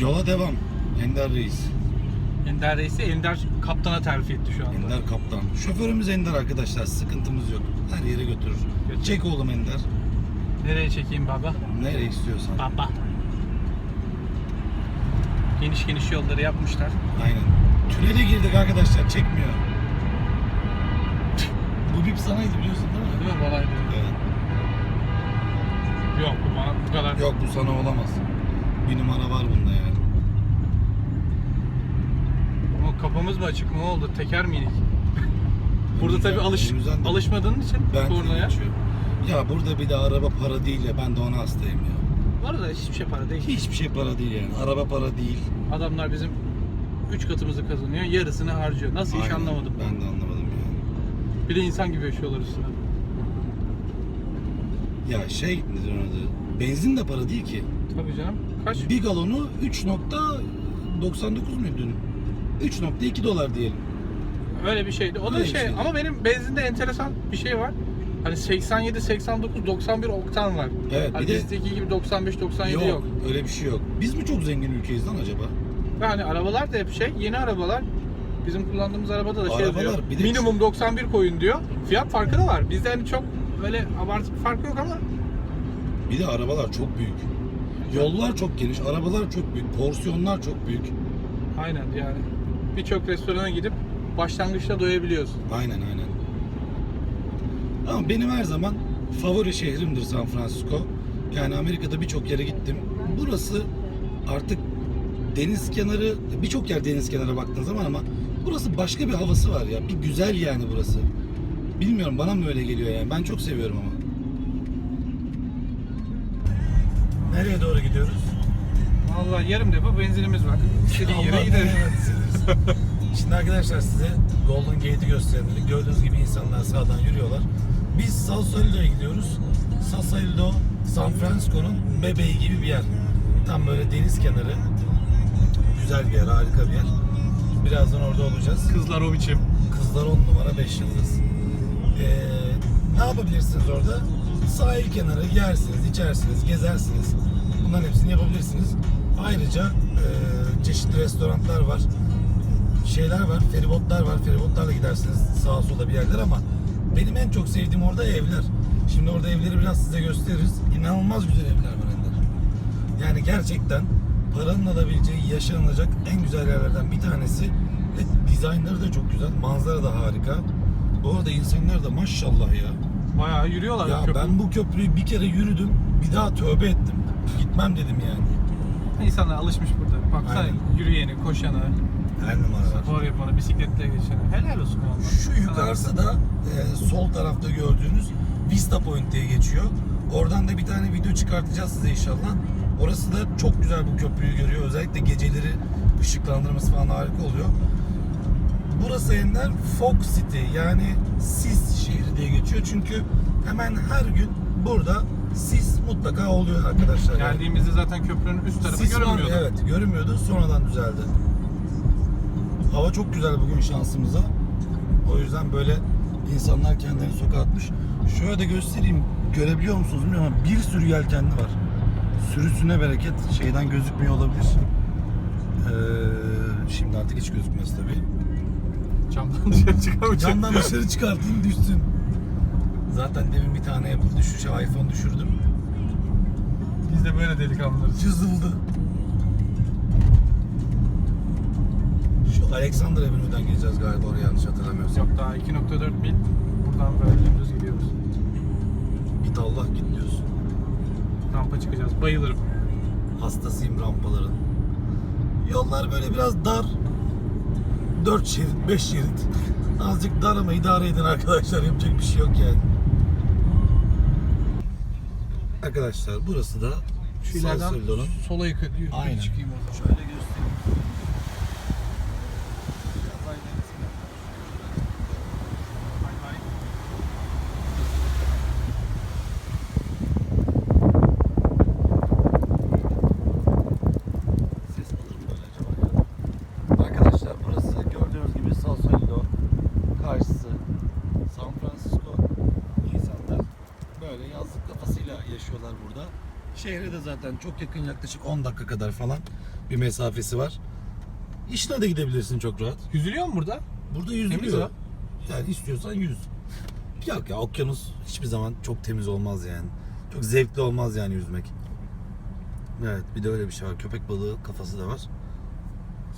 Yola devam. Ender Reis. Ender Reis'i Ender kaptana terfi etti şu anda. Ender kaptan. Şoförümüz Ender arkadaşlar. Sıkıntımız yok. Her yere götürür. Götür. Çek oğlum Ender. Nereye çekeyim baba? Nereye istiyorsan. Baba. Geniş geniş yolları yapmışlar. Aynen. Tünele girdik arkadaşlar. Çekmiyor. Bu bip sanaydı biliyorsun değil mi? Değil mi balaydı? Evet. Yok bu bana bu kadar. Yok bu sana olamaz. Bir numara var bunda yani. Ama kapımız mı açık ne oldu? Teker minik? Burada tabii Önümüzden- alış, önümüzden de- alışmadığın için Ben kornaya. geçiyor. Ya burada bir de araba para değil ya. Ben de ona hastayım ya. Bu arada hiçbir şey para değil. Hiçbir şey para değil yani. Araba para değil. Adamlar bizim 3 katımızı kazanıyor. Yarısını harcıyor. Nasıl Aynen. anlamadım. Ben de anlamadım yani. Bir de insan gibi yaşıyorlar üstüne. Ya şey nedir onun adı? Benzin de para değil ki. Tabii canım. Kaç? Bir galonu 3.99 muydu? 3.2 dolar diyelim. Öyle bir şeydi. O da Öyle şey şeydi. ama benim benzinde enteresan bir şey var. Hani 87, 89, 91 oktan var. Evet, hani bir de- bizdeki gibi 95, 97 yok, yok. öyle bir şey yok. Biz mi çok zengin ülkeyiz lan acaba? Ve hani arabalar da hep şey, yeni arabalar. Bizim kullandığımız arabada da şey Arabalar, diyor. bir de- Minimum 91 koyun diyor. Fiyat farkı da var. Bizde hani çok öyle abartı bir fark yok ama Bir de arabalar çok büyük. Yollar çok geniş, arabalar çok büyük, porsiyonlar çok büyük. aynen yani. Birçok restorana gidip başlangıçta doyabiliyorsun. Aynen aynen. Ama benim her zaman favori şehrimdir San Francisco. Yani Amerika'da birçok yere gittim. Burası artık deniz kenarı, birçok yer deniz kenarı baktığın zaman ama burası başka bir havası var ya. Bir güzel yani burası. Bilmiyorum bana mı öyle geliyor yani. Ben çok seviyorum ama. Nereye doğru gidiyoruz? Vallahi yarım depo benzinimiz var. İstediğin yere gidelim. Şimdi arkadaşlar size Golden Gate'i gösterelim. Gördüğünüz gibi insanlar sağdan yürüyorlar. Biz Sausalito'ya gidiyoruz. Sausalito, San Francisco'nun bebeği gibi bir yer. Tam böyle deniz kenarı. Güzel bir yer, harika bir yer. Birazdan orada olacağız. Kızlar o biçim. Kızlar 10 numara 5 yıldız. Ee, ne yapabilirsiniz orada? Sahil kenarı yersiniz, içersiniz, gezersiniz. Bunların hepsini yapabilirsiniz. Ayrıca e, çeşitli restoranlar var. Şeyler var, feribotlar var. Feribotlarla gidersiniz sağa sola bir yerler ama benim en çok sevdiğim orada evler. Şimdi orada evleri biraz size gösteririz. İnanılmaz güzel evler var Ender. Yani gerçekten paranın alabileceği yaşanılacak en güzel yerlerden bir tanesi ve dizaynları da çok güzel, manzara da harika. Bu arada insanlar da maşallah ya. Bayağı yürüyorlar. Ya köprü. ben bu köprüyü bir kere yürüdüm, bir daha tövbe ettim. Gitmem dedim yani. İnsanlar alışmış burada. Baksana Aynen. yürüyeni, koşanı, Her numara var. spor yapanı, bisikletle geçeni. Helal olsun onlar. Şu yukarısı da e, sol tarafta gördüğünüz Vista Point diye geçiyor. Oradan da bir tane video çıkartacağız size inşallah. Orası da çok güzel bu köprüyü görüyor. Özellikle geceleri ışıklandırması falan harika oluyor. Burası Ender Fog City yani sis şehri diye geçiyor. Çünkü hemen her gün burada sis mutlaka oluyor arkadaşlar. Geldiğimizde zaten köprünün üst tarafı Sis vardı, görünmüyordu. Evet görünmüyordu. Sonradan düzeldi. Hava çok güzel bugün şansımıza. O yüzden böyle insanlar kendilerini sokağa atmış. Şöyle de göstereyim. Görebiliyor musunuz bilmiyorum ama bir sürü yelkenli var. Sürüsüne bereket. Şeyden gözükmüyor olabilir. Ee, şimdi artık hiç gözükmez tabii. Camdan dışarı çıkamayacak. Camdan dışarı çıkartayım düşsün. Zaten demin bir tane Apple düşüşe iPhone düşürdüm. Biz de böyle delikanlılarız. Cızıldı. Şu Alexander Avenue'dan gireceğiz galiba oraya yanlış hatırlamıyorsam. Yok daha 2.4 mil. Buradan böyle dümdüz gidiyoruz. Git Allah git diyorsun. Rampa çıkacağız. Bayılırım. Hastasıyım rampaların. Yollar böyle biraz dar. 4 şerit, 5 şerit. Azıcık dar ama idare edin arkadaşlar. Yapacak bir şey yok yani. Arkadaşlar burası da Şu ileriden sola yukarı Aynen. çıkayım o zaman. Şöyle göstereyim. Bay bay. Ses alır mı böyle acaba ya? Arkadaşlar burası gördüğünüz gibi Sausalito karşısı San Francisco insanlar böyle yazlık kafasıyla yaşıyorlar burada. Şehre de zaten çok yakın yaklaşık 10 dakika kadar falan. bir mesafesi var. İşine de gidebilirsin çok rahat. Yüzülüyor mu burada? Burada yüzülüyor. Yani istiyorsan yüz. Yok ya okyanus hiçbir zaman çok temiz olmaz yani. Çok zevkli olmaz yani yüzmek. Evet bir de öyle bir şey var. Köpek balığı kafası da var.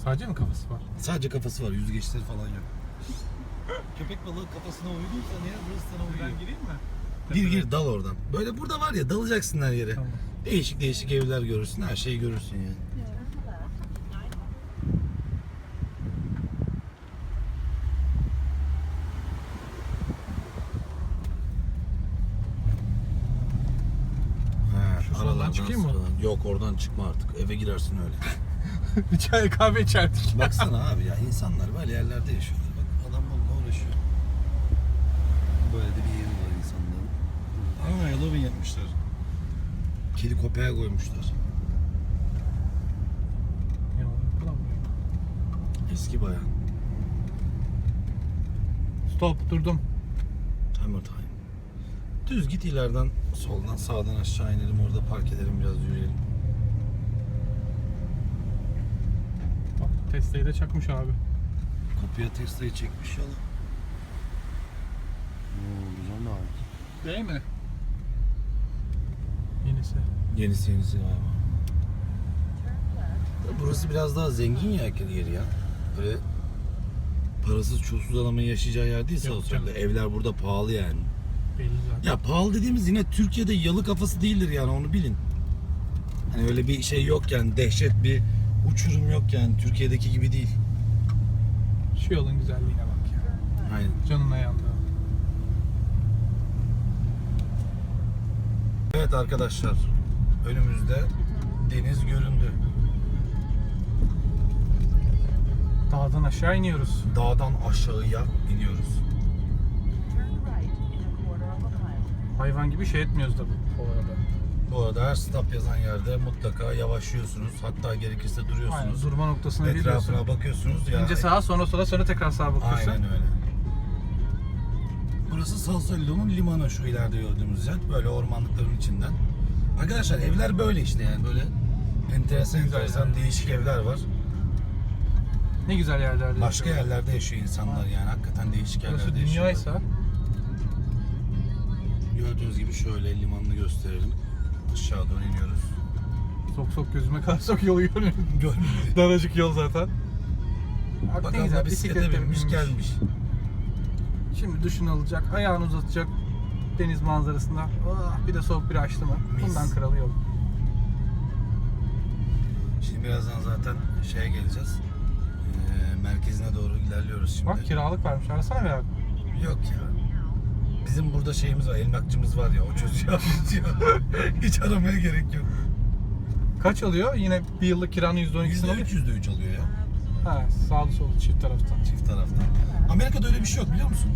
Sadece mi kafası var? Sadece kafası var. Yüzgeçleri falan yok. Köpek balığı kafasına uygunsa ne burası sana uyuyor. gireyim mi? Gir gir dal oradan. Böyle burada var ya dalacaksın her yere. Tamam. Değişik değişik evler görürsün. Her şeyi görürsün yani. Ha, aralardan çıkayım mı? sıradan. Yok oradan çıkma artık. Eve girersin öyle. bir çay kahve içerdik. Baksana abi ya insanlar böyle yerlerde yaşıyorlar. Bak adam bununla uğraşıyor. Böyle de bir yeri var insanların. Ama Halloween yapmışlar. Kedi köpeğe koymuşlar. Ya. Eski bayan. Stop durdum. Hammer time. Düz git ileriden soldan sağdan aşağı inelim orada park edelim biraz yürüyelim. Bak Tesla'yı da çakmış abi. Kapıya Tesla'yı çekmiş yalan. Oo güzel abi. Değil mi? Yenisi. Yenisi yenisi galiba. Burası biraz daha zengin ya yeri ya. Böyle parasız çulsuz adamın yaşayacağı yer değil Yok canım. Evler burada pahalı yani. Belli zaten. Ya pahalı dediğimiz yine Türkiye'de yalı kafası değildir yani onu bilin. Hani öyle bir şey yok yani dehşet bir uçurum yok yani Türkiye'deki gibi değil. Şu yolun güzelliğine bak ya. Aynen. Canın ayağında. Evet arkadaşlar önümüzde deniz göründü. Dağdan aşağı iniyoruz. Dağdan aşağıya iniyoruz. Hayvan gibi şey etmiyoruz da bu, bu arada. Bu arada her stop yazan yerde mutlaka yavaşlıyorsunuz. Hatta gerekirse Aynen duruyorsunuz. durma noktasını biliyorsun. Etrafına bakıyorsunuz. Ya, Önce sağa sonra sola sonra tekrar sağa bakıyorsun. Aynen öyle. Burası Salsalilo'nun limanı şu ileride gördüğümüz yer. Böyle ormanlıkların içinden. Arkadaşlar evler böyle işte yani böyle enteresan Güzel enteresan yani. değişik evler var. Ne güzel yerlerde Başka yerlerde yaşıyor insanlar yani hakikaten değişik yerlerde Burası yaşıyorlar. dünyaysa Gördüğünüz gibi şöyle limanını gösterelim. Aşağı doğru iniyoruz. sok sok gözüme kadar sok yolu görüyorum. Daracık yol zaten. Bak ne abla güzel bisiklete binmiş. gelmiş. Şimdi duşunu alacak, ayağını uzatacak deniz manzarasında. Ah, bir de soğuk bir açtı mı? Mis. Bundan kralı yok. Şimdi birazdan zaten şeye geleceğiz. Ee, merkezine doğru ilerliyoruz şimdi. Bak kiralık varmış. Arasana bir abi. Yok ya. Bizim burada şeyimiz var, emlakçımız var ya, o çözüyor. Hiç aramaya gerek yok. Kaç alıyor? Yine bir yıllık kiranın %12'sini alıyor. %3, %3 alıyor ya, Ha, sağlı sollu çift taraftan. çift taraftan. Amerika'da öyle bir şey yok biliyor musun?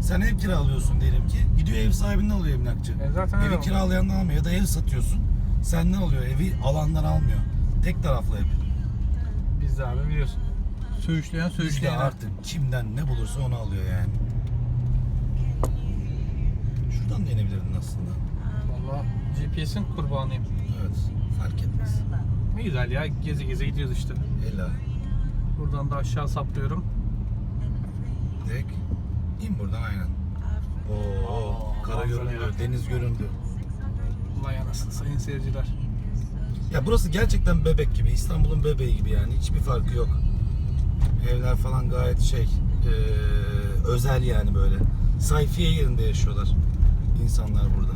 Sen ev kiralıyorsun diyelim ki, gidiyor ev sahibinden alıyor emlakçı. E zaten öyle Evi oldu. kiralayandan almıyor ya da ev satıyorsun, senden alıyor, evi alandan almıyor. Tek taraflı ev. Biz de abi biliyorsun. Söğüşleyen söğüşleyen. artık kimden ne bulursa onu alıyor yani. Şuradan da inebilirdin aslında. Valla GPS'in kurbanıyım. Evet, fark etmez. Ne güzel ya gezi gezi gidiyoruz işte. Ela. Buradan da aşağı saplıyorum. Direkt in buradan aynen. Oo, kara göründü, deniz göründü. Vay anasını sayın seyirciler. Ya burası gerçekten bebek gibi, İstanbul'un bebeği gibi yani. Hiçbir farkı yok. Evler falan gayet şey, eee, özel yani böyle. Sayfiye yerinde yaşıyorlar insanlar burada.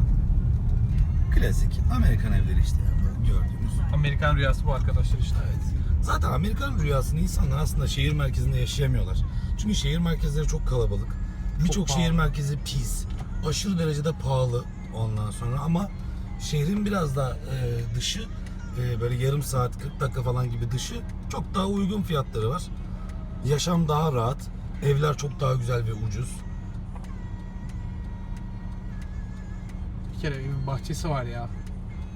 Klasik Amerikan evleri işte yani böyle gördüğümüz. Amerikan rüyası bu arkadaşlar işte. Evet. Zaten Amerikan rüyasını insanlar aslında şehir merkezinde yaşayamıyorlar. Çünkü şehir merkezleri çok kalabalık. Birçok şehir merkezi pis. Aşırı derecede pahalı ondan sonra ama şehrin biraz daha e, dışı e, böyle yarım saat 40 dakika falan gibi dışı çok daha uygun fiyatları var. Yaşam daha rahat. Evler çok daha güzel ve ucuz. Bir kere evin bahçesi var ya.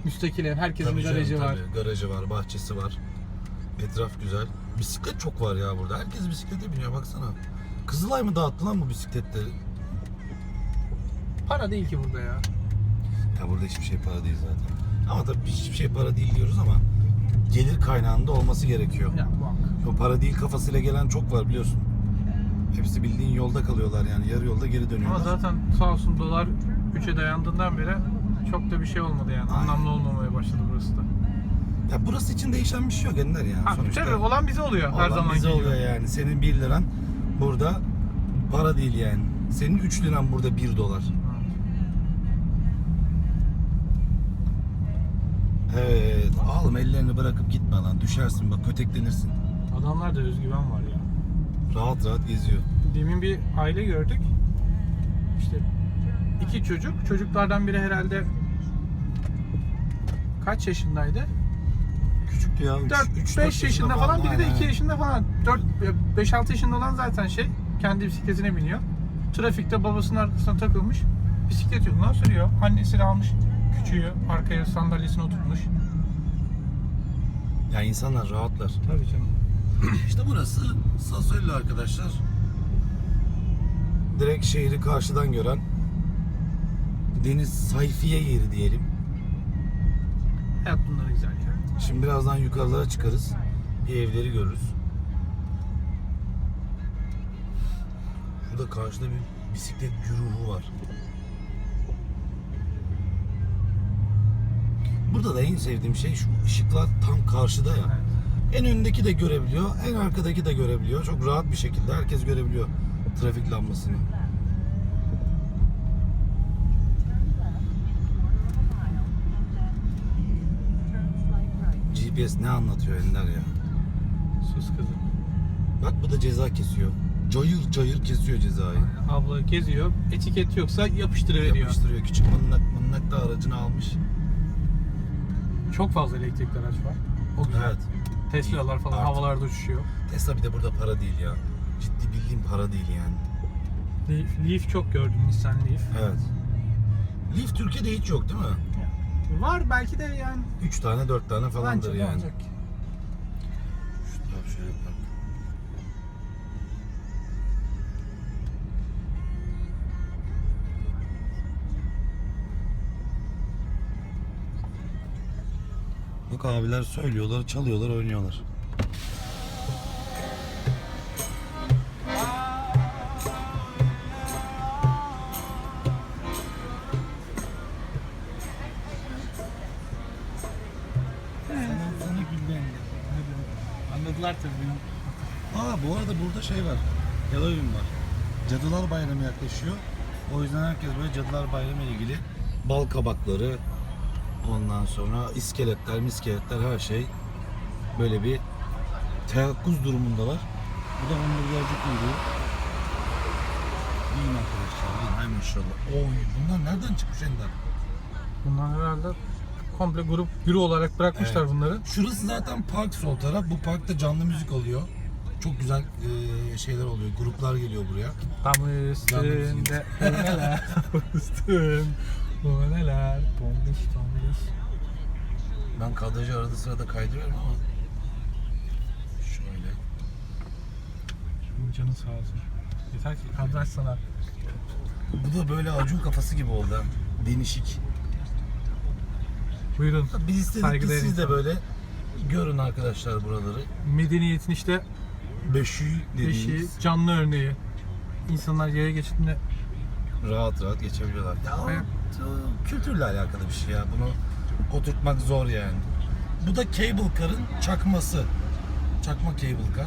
Müstakil ev, herkesin Tabii canım, garajı var. tabii. Garajı var, bahçesi var. Etraf güzel. Bisiklet çok var ya burada. Herkes bisiklete biniyor baksana. Kızılay mı dağıttı lan bu bisikletleri? Para değil ki burada ya. Ya burada hiçbir şey para değil zaten. Ama tabii hiçbir şey para değil diyoruz ama gelir kaynağında olması gerekiyor. Ya bak. O para değil kafasıyla gelen çok var biliyorsun. Hepsi bildiğin yolda kalıyorlar yani yarı yolda geri Ama dönüyorlar. zaten sağ olsun dolar 3'e dayandığından beri çok da bir şey olmadı yani. Aynen. Anlamlı olmamaya başladı burası da. Ya burası için değişen bir şey yok Ender yani Ha, tabii olan bize oluyor her Olan zaman bize oluyor yani. Senin 1 liran burada para değil yani. Senin 3 liran burada 1 dolar. Evet. Oğlum ellerini bırakıp gitme lan. Düşersin bak köteklenirsin. Adamlarda özgüven var ya. Rahat rahat geziyor. Demin bir aile gördük. İşte iki çocuk. Çocuklardan biri herhalde kaç yaşındaydı? Küçüktü ya. 4-5 yaşında falan, biri de 2 yaşında falan. 4-5-6 yaşında olan zaten şey kendi bisikletine biniyor. Trafikte babasının arkasına takılmış. Bisiklet yolundan sürüyor. Annesi de almış küçüğü arkaya sandalyesine oturtmuş. Ya insanlar rahatlar. Tabii canım. İşte burası Sassuolo arkadaşlar. Direkt şehri karşıdan gören deniz sayfiye yeri diyelim. Hayat bunlara güzel. Şimdi birazdan yukarılara çıkarız. Bir evleri görürüz. Şurada karşıda bir bisiklet güruhu var. Burada da en sevdiğim şey şu ışıklar tam karşıda ya. En öndeki de görebiliyor, en arkadaki de görebiliyor. Çok rahat bir şekilde herkes görebiliyor trafik lambasını. GPS ne anlatıyor Ender ya? Sus kızım. Bak bu da ceza kesiyor. Cayır cayır kesiyor cezayı. Abla geziyor. Etiket yoksa yapıştırıveriyor. Yapıştırıyor. Küçük mınnak mınnak da aracını almış. Çok fazla elektrikli araç var. O güzel. Evet. Tesla'lar falan Artık. havalarda uçuşuyor. Tesla bir de burada para değil ya. Ciddi bildiğim para değil yani. Leaf, Leaf çok gördüm Nissan Leaf. Evet. Leaf Türkiye'de hiç yok değil mi? Var belki de yani. 3 tane 4 tane falandır Bence de yani. olacak. Şu taraf şöyle yapalım. Bak abiler söylüyorlar, çalıyorlar, oynuyorlar. Bu arada burada şey var. Halloween var. Cadılar Bayramı yaklaşıyor. O yüzden herkes böyle Cadılar Bayramı ile ilgili bal kabakları, ondan sonra iskeletler, miskeletler her şey böyle bir teyakkuz durumundalar. Bu da hamburgerci kuyruğu. İyiyim arkadaşlar, iyiyim. Hay maşallah. Oy bunlar nereden çıkmış Ender? Bunlar herhalde komple grup yürü olarak bırakmışlar Evet. bunları. Şurası zaten park sol taraf. Bu parkta canlı müzik oluyor. Çok güzel e, şeyler oluyor. Gruplar geliyor buraya. Tam üstünde bu neler, üstün bu neler, tombiş tombiş. Ben kadrajı arada sırada kaydırıyorum ama şöyle. Canın sağ olsun. Yeter ki kadraj sana. Bu da böyle acun kafası gibi oldu. ha. Denişik. Buyurun. Biz istedik ki Saygıdeğer siz de insan. böyle görün arkadaşlar buraları. Medeniyetin işte Beşiği eşiği, dediğimiz canlı örneği. İnsanlar yaya geçtiğinde rahat rahat geçebiliyorlar. Ya o, Evet. o kültürle alakalı bir şey ya. Bunu oturtmak zor yani. Bu da cable car'ın çakması. Çakma cable car.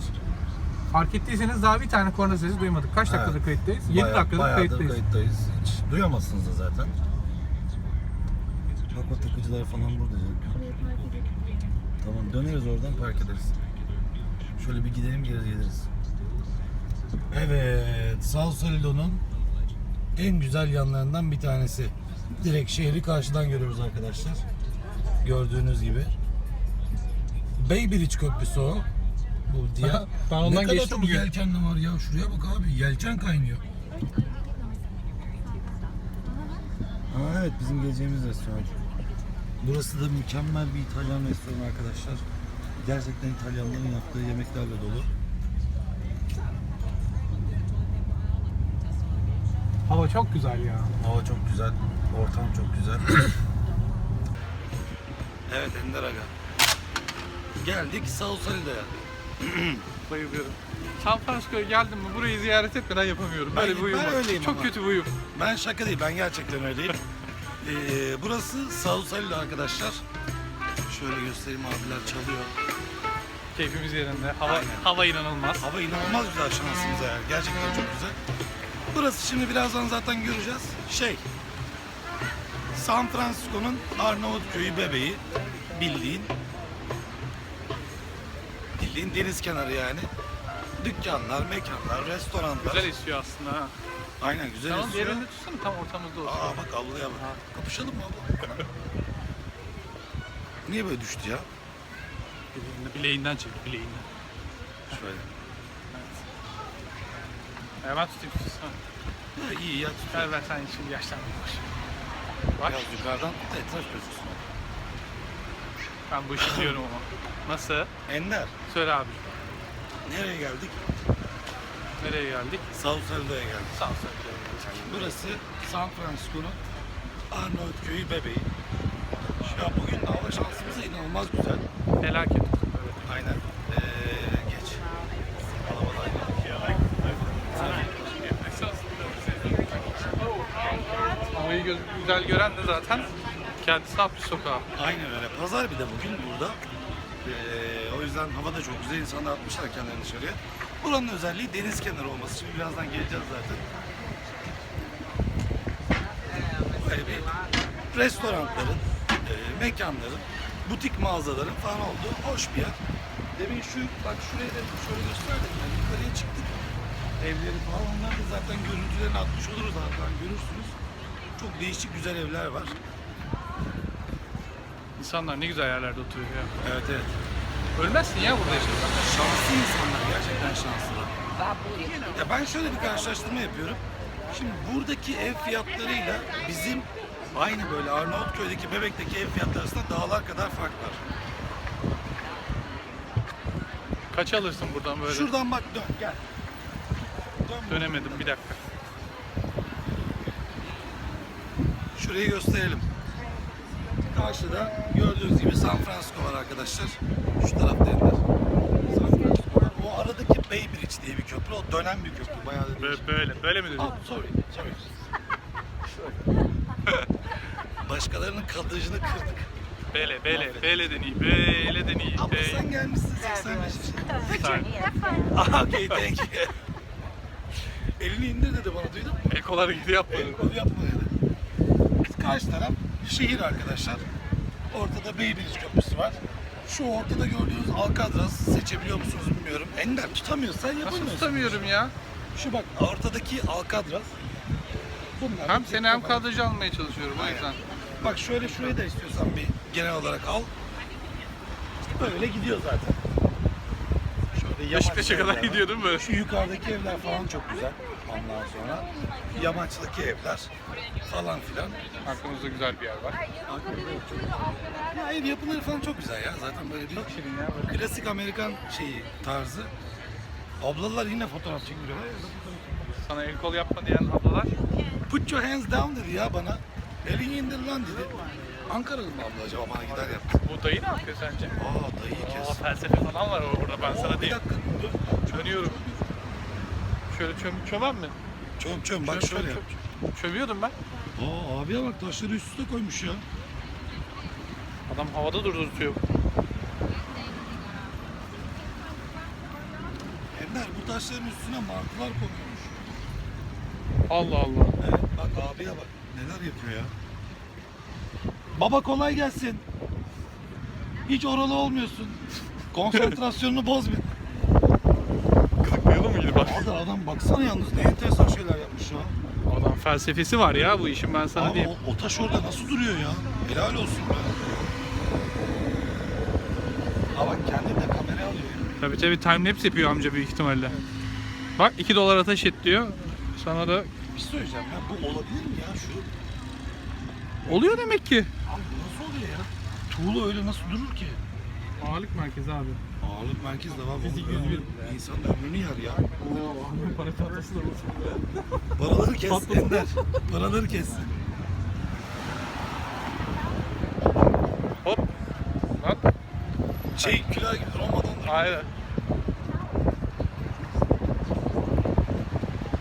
fark ettiyseniz daha bir tane korna sesi duymadık. Kaç dakikadır Evet. kayıttayız? 7 Bayağı- dakikadır bayağıdır kayıttayız. kayıttayız. Hiç duyamazsınız da zaten. Bak bak takıcılar falan burada. Tamam döneriz oradan park ederiz. Şöyle bir gidelim geri geliriz. Evet, Sausalito'nun en güzel yanlarından bir tanesi. Direkt şehri karşıdan görüyoruz arkadaşlar. Gördüğünüz gibi. Bay Bridge Köprüsü o. Bu diye. Ben ondan ne kadar geçtim çok bugün. yelkenli var ya. Şuraya bak abi. Yelken kaynıyor. Aa, evet bizim geleceğimiz restoran. Burası da mükemmel bir İtalyan restoranı arkadaşlar. Gerçekten İtalyanların yaptığı yemeklerle dolu. Hava çok güzel ya. Hava çok güzel, ortam çok güzel. evet Ender Aga. geldik Sausalito'ya. Bayılıyorum. San Francisco'ya geldim mi burayı ziyaret etmeden yapamıyorum. Böyle Ben- bir huyum ben var. öyleyim Çok ama. kötü bir huyum. Ben şaka değil, ben gerçekten öyleyim. Ee, burası Sausalito arkadaşlar. Şöyle göstereyim abiler çalıyor. Keyfimiz yerinde. Hava, Aynen. hava inanılmaz. Hava inanılmaz güzel şansımıza yani. Gerçekten çok güzel. Burası şimdi birazdan zaten göreceğiz. Şey, San Francisco'nun Arnavutköy'ü bebeği. Bildiğin. Bildiğin deniz kenarı yani. Dükkanlar, mekanlar, restoranlar. Güzel istiyor aslında ha. Aynen güzel Tamam esiyor. yerinde tutsana tam ortamızda olsun. Aa bak ablaya bak. Kapışalım mı abla? Niye böyle düştü ya? Bileğinden, bileğinden çek, bileğinden. Şöyle. Hemen tutayım. Ha, iyi ya tut. Ver ver sen şimdi yaşlandın boş. Bak Biraz yukarıdan tut da etraf gözüksün. ben bu işi biliyorum ama. Nasıl? Ender, Söyle abi. nereye geldik? Nereye geldik? Sausalito'ya geldik. Sağ söyle. Burası San Francisco'nun Arnavutköy'ü bebeği. Ya bugün de hava şansımız da inanılmaz güzel. Felaket. Evet. Aynen. Ee, geç. Havayı gö- güzel gören de zaten kendisi hapis sokağı. Aynen öyle. Pazar bir de bugün burada. Ee, o yüzden hava da çok güzel. İnsanlar atmışlar kendilerini dışarıya. Buranın özelliği deniz kenarı olması. Şimdi birazdan geleceğiz zaten. Böyle bir restoranların, e, mekanların, butik mağazaların falan olduğu hoş bir yer. Demin şu, bak şuraya da şöyle gösterdim. Yani yukarıya çıktık. Evleri falan onlar da zaten görüntülerini atmış oluruz zaten görürsünüz. Çok değişik güzel evler var. İnsanlar ne güzel yerlerde oturuyor ya. Evet evet. Ölmezsin ya burada yaşarsan. Şanslı insanlar gerçekten şanslı. Ya ben şöyle bir karşılaştırma yapıyorum. Şimdi buradaki ev fiyatlarıyla bizim aynı böyle Arnavutköy'deki Bebek'teki ev fiyatları arasında dağlar kadar fark var. Kaç alırsın buradan böyle? Şuradan bak dön gel. Dön. Dönemedim bir dakika. Şurayı gösterelim. Karşıda gördüğünüz gibi San Francisco var arkadaşlar. Şu tarafta ender. San Francisco var. O aradaki Bay Bridge diye bir köprü. O dönen bir köprü. Bayağı da değişik. Böyle, böyle, mi dedin? Ah, sorry, sorry. Başkalarının kadrajını kırdık. Bele, bele, bele den iyi, bele den iyi. Abla sen gelmişsin 85 yaşına. Sen- Aha, okay, thank you. Elini indir dedi bana, duydun mu? El koları gibi yapmadın. El kolu yapma dedi. Karşı taraf şehir arkadaşlar. Ortada Beybridge Köprüsü var. Şu ortada gördüğünüz Alcatraz seçebiliyor musunuz bilmiyorum. Ender tutamıyorsun, sen Nasıl yapamıyorsun. tutamıyorum ya? Şu bak ortadaki Alcatraz. Bunlar Hem bir seni hem tekne var. kadrajı almaya çalışıyorum o Aynen. yüzden. Bak şöyle şurayı da istiyorsan bir genel olarak al. Böyle gidiyor zaten. Şöyle Beşiktaş'a kadar var. gidiyor değil mi böyle? Şu yukarıdaki evler falan çok güzel. Ondan sonra yamaçtaki evler falan filan. Aklımızda güzel bir yer var. Ya ev yapıları falan çok güzel ya. Zaten böyle bir Çok şirin ya. Böyle. klasik Amerikan şeyi tarzı. Ablalar yine fotoğraf çekiyorlar. Sana el kol yapma diyen ablalar. Put your hands down dedi ya bana. Elini indir lan dedi. Ankaralı mı abla acaba bana gider yaptı. Bu dayı ne yapıyor sence? Aa dayıyı Aa, kes. felsefe falan var orada ben Oo, sana bir diyeyim. dakika. dur. Dönüyorum. Şöyle çöm çömem mi? Çöm çöm bak Çöm, şöyle çöm, çöm. Çövüyordum ben. Aa abiye bak taşları üst üste koymuş ya. Adam havada durdurtuyor. Ender bu taşların üstüne martılar koyuyormuş. Allah Allah. Evet bak abiye bak neler yapıyor ya. Baba kolay gelsin. Hiç oralı olmuyorsun. Konsantrasyonunu bozma. Gıdıklayalım mı gidip bak. Abi adam baksana yalnız ne enteresan şeyler yapmış ya. Adam felsefesi var ya bu işin ben sana Abi diyeyim. o, o taş orada nasıl duruyor ya? Helal olsun be. Ha bak kendi de kamera alıyor ya. Tabi tabi timelapse yapıyor amca büyük ihtimalle. Bak 2 dolar ateş et diyor. Sana da şey söyleyeceğim ya bu olabilir mi ya şu? oluyor demek ki. Abi bu nasıl oluyor ya? Tuğla öyle nasıl durur ki? Ağırlık merkezi abi. Ağırlık merkezi de var. Fizik Onun 101. ömrü- İnsanın ömrünü yer ya. Para tahtası da var. Paraları kes. Ender. Paraları kessin. Hop. Lan. Şey külah gibi Roma'dan da Aynen.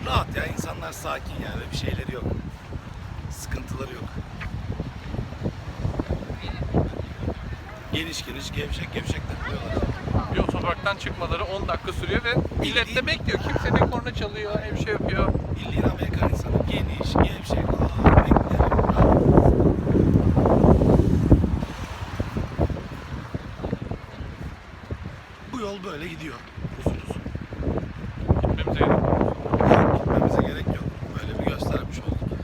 rahat ya insanlar sakin yani bir şeyleri yok. Sıkıntıları yok. Geniş geniş gevşek gevşek takılıyorlar. Bir otoparktan çıkmaları 10 dakika sürüyor ve millet de bekliyor. Kimse ne korna çalıyor, ne bir şey yapıyor. Bildiğin Amerikan insanı geniş gevşek. Aa. Bu yol böyle gidiyor. Uzun uzun. Gitmemize gerek yok. Yani gitmemize gerek yok. Böyle bir göstermiş olduk.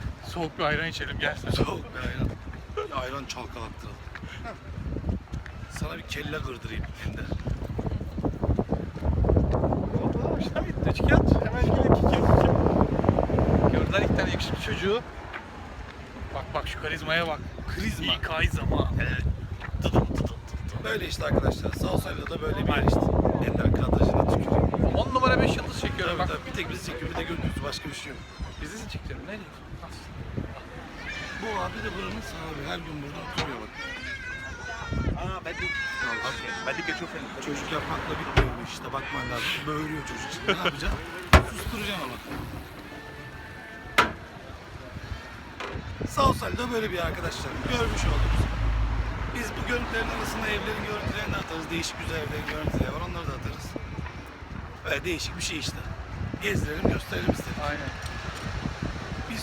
Soğuk bir ayran içelim gel. Soğuk bir ayran. Bir ayran çalkalattıralım. Sana bir kelle kırdırayım Ender. Hoşuna gitti. Çıkart. Hemen gelin kikir kikir. Gördüler iki tane yakışıklı çocuğu. Bak bak şu karizmaya bak. Krizma. Ay zaman. Evet. Dıdım dıdım dıdım. Böyle işte arkadaşlar. Sağ solda da böyle bir yer işte. Ender kadrajına tükürüyor. 10 numara 5 yıldız çekiyorum Tabii bak. tabii. Bir tek bizi çekiyor bir de gökyüzü başka bir şey yok. Bizi çekiyorum. Ne diyorsun? Bu abi de buranın sahibi. Her gün burada oturuyor bak. Aa ben de Okey. Ben de geçiyorum. Çocuk yapmakla bitmiyor bu işte. Bakman lazım. Böğürüyor çocuk şimdi. Ne yapacaksın? Susturacaksın ama. Southside'da böyle bir arkadaşlar. Görmüş olduk. Biz bu görüntülerin arasında evlerin görüntülerini de atarız. Değişik güzel evlerin görüntüleri var. Onları da atarız. Böyle değişik bir şey işte. Gezdirelim, gösterelim istedik. Aynen.